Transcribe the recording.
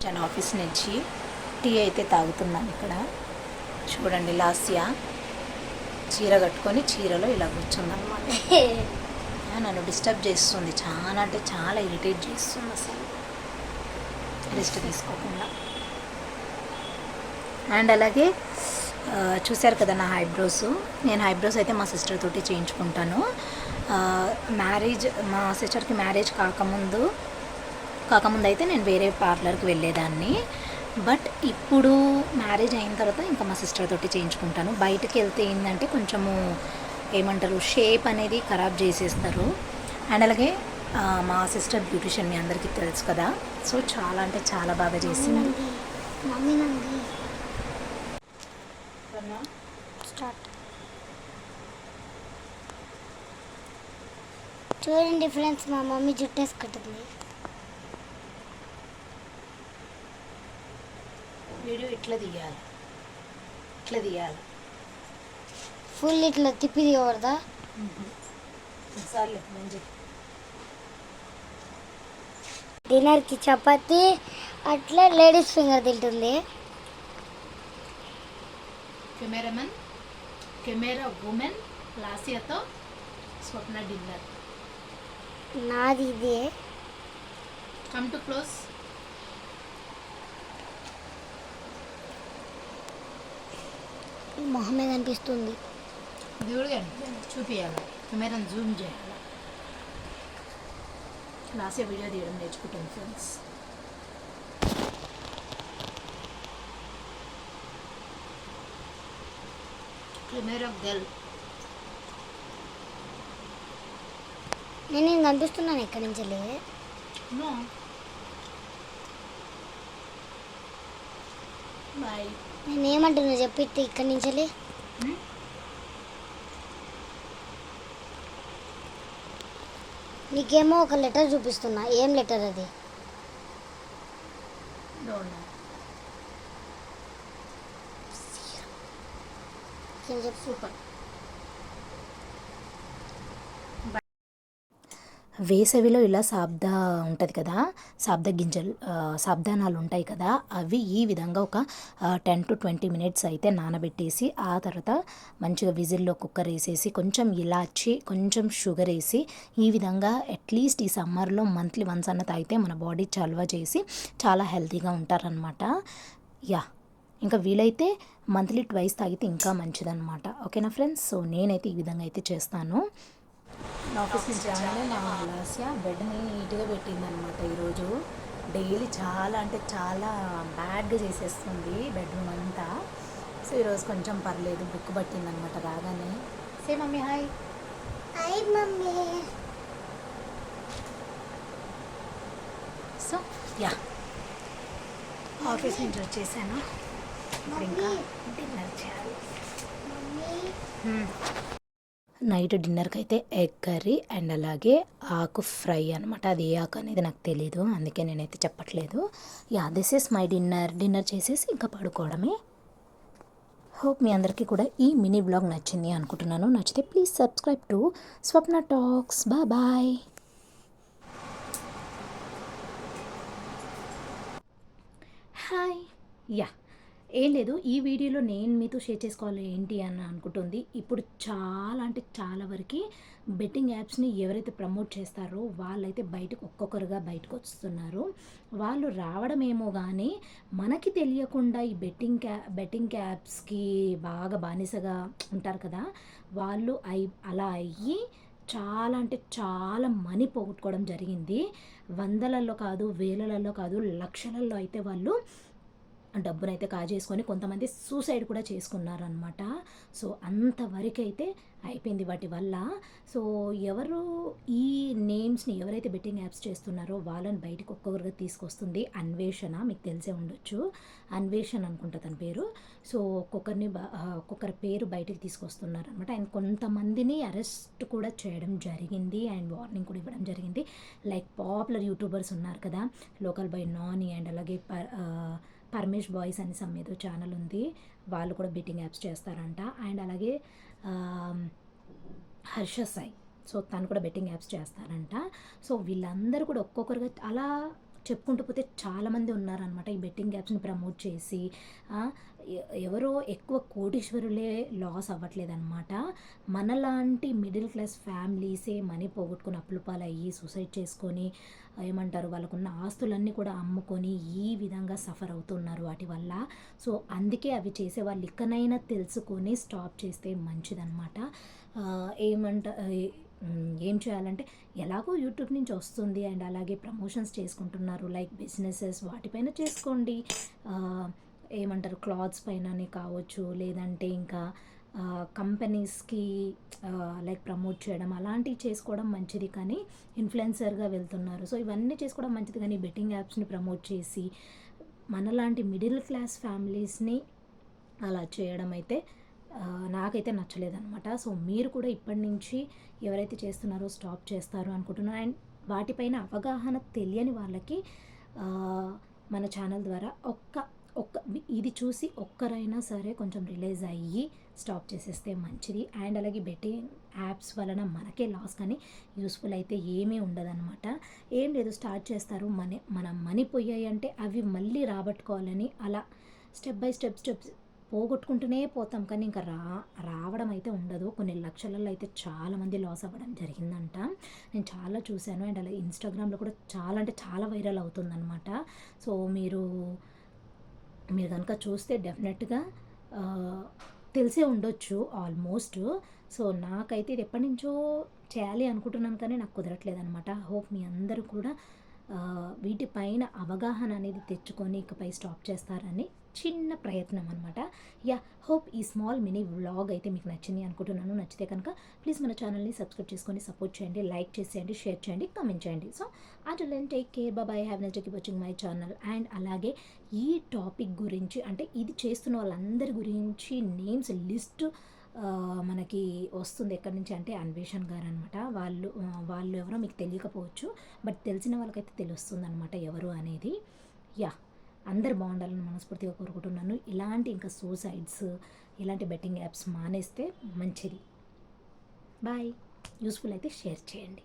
వచ్చాను ఆఫీస్ నుంచి టీ అయితే తాగుతున్నాను ఇక్కడ. చూడండి లాస్యా చీర కట్టుకొని చీరలో ఇలా కూర్చుందనమాట నన్ను డిస్టర్బ్ చేస్తుంది. చాలా అంటే చాలా ఇరిటేట్ చేస్తుంది అసలు. రెస్ట్ తీసుకోకుండా. అండ్ అలాగే చూశారు కదా నా ఐబ్రోస్. నేను ఐబ్రోస్ అయితే మా సిస్టర్ తోటి చేయించుకుంటాను. మ్యారేజ్ మా సిస్టర్కి మ్యారేజ్ కాకముందు కాకముందు అయితే నేను వేరే పార్లర్కి వెళ్ళేదాన్ని. బట్ ఇప్పుడు మ్యారేజ్ అయిన తర్వాత ఇంకా మా సిస్టర్ తోటి చేయించుకుంటాను. బయటకు వెళ్తే ఏంటంటే కొంచెము ఏమంటారు షేప్ అనేది ఖరాబ్ చేసేస్తారు. అండ్ అలాగే మా సిస్టర్ బ్యూటిషియన్ మీ అందరికీ తెలుసు కదా. సో చాలా అంటే చాలా బాగా చేసింది చూడండి ఫ్రెండ్స్ మా మమ్మీ జుట్టేసుకుంటుంది వీడియో ఇట్లా తీయాలి. ఇట్లా తీయాలి. ఫుల్ ఇట్లా తిప్పి తీయకూడదా? సర్లే మంచి డిన్నర్కి చపాతి అట్లా లేడీస్ ఫింగర్ తింటుంది. కెమెరామెన్ కెమెరా ఉమెన్ లాసియాతో స్వప్న డిన్నర్. నాది ఇదే. Come to close. మొహమే కనిపిస్తుంది దేవుడుగా చూపించాలి కెమెరాని జూమ్ చేయాలి లాసియా వీడియో తీయడం నేర్చుకుంటాం ఫ్రెండ్స్. Camera girl. నేను నేను కనిపిస్తున్నాను ఎక్కడి నుంచి బాయ్ నేను ఏమంటున్నా చెప్పిట్టి ఇక్కడి నుంచి నీకేమో ఒక లెటర్ చూపిస్తున్నా ఏం లెటర్ అది? సూపర్. వేసవిలో ఇలా సాబ్దా ఉంటుంది కదా సాబ్ద గింజలు ఆ, సాబ్దానాలు ఉంటాయి కదా అవి ఈ విధంగా ఒక టెన్ టు ట్వంటీ మినిట్స్ అయితే నానబెట్టేసి ఆ తర్వాత మంచిగా విజిల్లో కుక్కర్ వేసేసి కొంచెం ఇలాచి కొంచెం షుగర్ వేసి ఈ విధంగా అట్లీస్ట్ ఈ సమ్మర్లో మంత్లీ వన్స్ అన్న తాగితే మన బాడీ చల్వ చేసి చాలా హెల్తీగా ఉంటారనమాట యా ఇంకా వీలైతే మంత్లీ ట్వైస్ తాగితే ఇంకా మంచిదన్నమాట. ఓకేనా ఫ్రెండ్స్? సో నేనైతే ఈ విధంగా అయితే చేస్తాను. ఆఫీస్ నుంచి రాగానే నా లాస్య బెడ్ని నీట్గా పెట్టిందనమాట ఈరోజు. డైలీ చాలా అంటే చాలా బ్యాడ్గా చేసేస్తుంది బెడ్రూమ్ అంతా. సో ఈరోజు కొంచెం పర్లేదు బుక్ పట్టిందనమాట రాగానే. Say mummy hi hi mummy so yeah office నుంచి వచ్చేసాను. ఇంకా డిన్నర్ చేయాలి. నైట్ డిన్నర్కి అయితే ఎగ్ కర్రీ అండ్ అలాగే ఆకు ఫ్రై అనమాట అది ఏ ఆకు అనేది నాకు తెలీదు. అందుకే నేనైతే చెప్పట్లేదు. Yeah this is my dinner. Dinner చేసేసి ఇంకా పడుకోవడమే. హోప్ మీ అందరికీ కూడా ఈ మినీ బ్లాగ్ నచ్చింది అనుకుంటున్నాను. నచ్చితే please subscribe to Swapna talks. Bye bye. Hi. Yeah ఏం లేదు ఈ వీడియోలో నేను మీతో షేర్ చేసుకోవాలి ఏంటి అని అనుకుంటుంది. ఇప్పుడు చాలా అంటే చాలా వరకు బెట్టింగ్ యాప్స్ని ఎవరైతే ప్రమోట్ చేస్తారో వాళ్ళైతే బయటకు ఒక్కొక్కరుగా బయటకు వస్తున్నారు. వాళ్ళు రావడం ఏమో కానీ మనకి తెలియకుండా ఈ బెట్టింగ్ క్యా బెట్టింగ్ యాప్స్కి బాగా బానిసగా ఉంటారు కదా వాళ్ళు అయి అలా అయ్యి చాలా అంటే చాలా మనీ పోగొట్టుకోవడం జరిగింది. వందలలో కాదు వేలలలో కాదు లక్షలలో అయితే వాళ్ళు డబ్బునైతే కాజేసుకొని కొంతమంది సూసైడ్ కూడా చేసుకున్నారనమాట సో అంతవరకైతే అయిపోయింది వాటి వల్ల. సో ఎవరు ఈ నేమ్స్ని ఎవరైతే బెట్టింగ్ యాప్స్ చేస్తున్నారో వాళ్ళని బయటకు ఒక్కొక్కరుగా తీసుకొస్తుంది అన్వేషణ. మీకు తెలిసే ఉండొచ్చు. అన్వేషణ అనుకుంటా తన పేరు. సో ఒక్కొక్కరిని బ- ఒక్కొక్కరి పేరు బయటకు తీసుకొస్తున్నారు అనమాట అండ్ కొంతమందిని అరెస్ట్ కూడా చేయడం జరిగింది. అండ్ వార్నింగ్ కూడా ఇవ్వడం జరిగింది. లైక్ పాపులర్ యూట్యూబర్స్ ఉన్నారు కదా. లోకల్ బై నాని అండ్ అలాగే పరమేష్ బాయ్స్ అని సమ్ ఏదో ఛానల్ ఉంది. వాళ్ళు కూడా బెట్టింగ్ యాప్స్ చేస్తారంట. అండ్ అలాగే హర్ష సాయి. సో తను కూడా బెట్టింగ్ యాప్స్ చేస్తారంట. సో వీళ్ళందరూ కూడా ఒక్కొక్కరుగా అలా చెప్పుకుంటూ పోతే చాలామంది ఉన్నారనమాట ఈ బెట్టింగ్ యాప్స్ని ప్రమోట్ చేసి. ఎ- ఎవరో ఎక్కువ కోటీశ్వరులే లాస్ అవ్వట్లేదన్నమాట. మనలాంటి మిడిల్ క్లాస్ ఫ్యామిలీసే మనీ పోగొట్టుకుని అప్పులు పాలయ్యి సూసైడ్ చేసుకొని ఏమంటారు వాళ్ళకున్న ఆస్తులన్నీ కూడా అమ్ముకొని ఈ విధంగా సఫర్ అవుతున్నారు వాటి వల్ల. సో అందుకే అవి చేసే వాళ్ళు ఇక్కనైనా తెలుసుకొని స్టాప్ చేస్తే మంచిదన్నమాట. ఏమంట ఏం చేయాలంటే ఎలాగో యూట్యూబ్ నుంచి వస్తుంది అండ్ అలాగే ప్రమోషన్స్ చేసుకుంటున్నారు లైక్ బిజినెసెస్ వాటిపైన చేసుకోండి. ఏమంటారు క్లాత్స్ పైననే కావచ్చు లేదంటే ఇంకా కంపెనీస్కి లైక్ ప్రమోట్ చేయడం అలాంటివి చేసుకోవడం మంచిది. కానీ ఇన్ఫ్లుయెన్సర్గా వెళ్తున్నారు. సో ఇవన్నీ చేసుకోవడం మంచిది. కానీ బెట్టింగ్ యాప్స్ని ప్రమోట్ చేసి మనలాంటి మిడిల్ క్లాస్ ఫ్యామిలీస్ని అలా చేయడం అయితే నాకైతే నచ్చలేదన్నమాట. సో మీరు కూడా ఇప్పటి నుంచి ఎవరైతే చేస్తున్నారో స్టాప్ చేస్తారు అనుకుంటున్నారు అండ్ వాటిపైన అవగాహన తెలియని వాళ్ళకి మన ఛానల్ ద్వారా ఒక్క ఒక్క ఇది చూసి ఒక్కరైనా సరే కొంచెం రిలైజ్ అయ్యి స్టాప్ చేసేస్తే మంచిది. అండ్ అలాగే బెట్టింగ్ యాప్స్ వలన మనకే లాస్ కానీ యూస్ఫుల్ అయితే ఏమీ ఉండదన్నమాట. ఏం లేదు స్టార్ట్ చేస్తారు. మనీ మన మనీ పోయాయి అంటే అవి మళ్ళీ రాబట్టుకోవాలని అలా స్టెప్ బై స్టెప్ స్టెప్స్ పోగొట్టుకుంటూనే పోతాం. కానీ ఇంకా రా రావడం అయితే ఉండదు. కొన్ని లక్షలలో అయితే చాలామంది లాస్ అవ్వడం జరిగిందంట. నేను చాలా చూశాను. అండ్ అలా ఇన్స్టాగ్రామ్లో కూడా చాలా అంటే చాలా వైరల్ అవుతుందన్నమాట. సో మీరు మీరు కనుక చూస్తే డెఫినెట్గా తెలిసే ఉండొచ్చు ఆల్మోస్ట్ సో నాకైతే ఇది ఎప్పటి నుంచో చేయాలి అనుకుంటున్నాను కానీ నాకు కుదరట్లేదు అనమాట హోప్ మీ అందరూ కూడా వీటిపైన అవగాహన అనేది తెచ్చుకొని ఇకపై స్టాప్ చేస్తారని చిన్న ప్రయత్నం అనమాట యా హోప్ ఈ స్మాల్ మినీ వ్లాగ్ అయితే మీకు నచ్చింది అనుకుంటున్నాను. నచ్చితే కనుక ప్లీజ్ మన ఛానల్ని సబ్స్క్రైబ్ చేసుకొని సపోర్ట్ చేయండి లైక్ చేసేయండి షేర్ చేయండి కామెంట్ చేయండి. సో అటు లెన్ టేక్ కేర్ బాబాయ్ have Nes keep watching my channel and అలాగే ఈ టాపిక్ గురించి అంటే ఇది చేస్తున్న వాళ్ళందరి గురించి నేమ్స్ లిస్ట్ మనకి వస్తుంది ఎక్కడి నుంచి అంటే అన్వేషణ్ గారు అనమాట వాళ్ళు వాళ్ళు ఎవరో మీకు తెలియకపోవచ్చు బట్ తెలిసిన వాళ్ళకైతే తెలుస్తుంది అనమాట ఎవరు అనేది. యా అందరు బాగుండాలని మనస్ఫూర్తిగా కోరుకుంటున్నాను. ఇలాంటి ఇంకా సూసైడ్స్ ఇలాంటి బెట్టింగ్ యాప్స్ మానేస్తే మంచిది. బాయ్. యూస్ఫుల్ అయితే షేర్ చేయండి.